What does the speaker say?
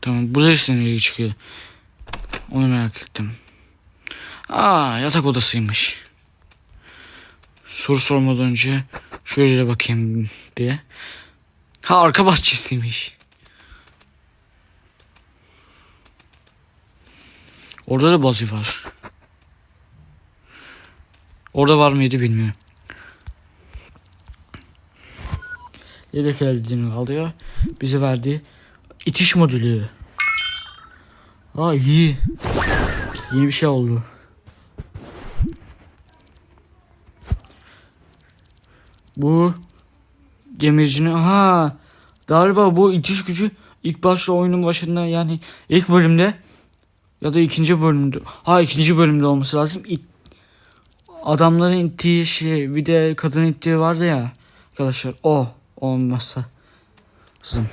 Tamam burada işte nereye çıkıyor? Onu merak ettim. Aa yatak odasıymış. Soru sormadan önce şöyle bakayım diye. Ha arka bahçesiymiş. Orada da bazı var. Orada var mıydı bilmiyorum. Yedek eldiğini alıyor. Bize verdiği itiş modülü. Aa iyi. Yeni bir şey oldu. Bu demircinin aha galiba bu itiş gücü ilk başta oyunun başında yani ilk bölümde ya da ikinci bölümde ha ikinci bölümde olması lazım. İt, adamların ittiği şey bir de kadın ittiği vardı ya arkadaşlar o olmazsa. Kızım.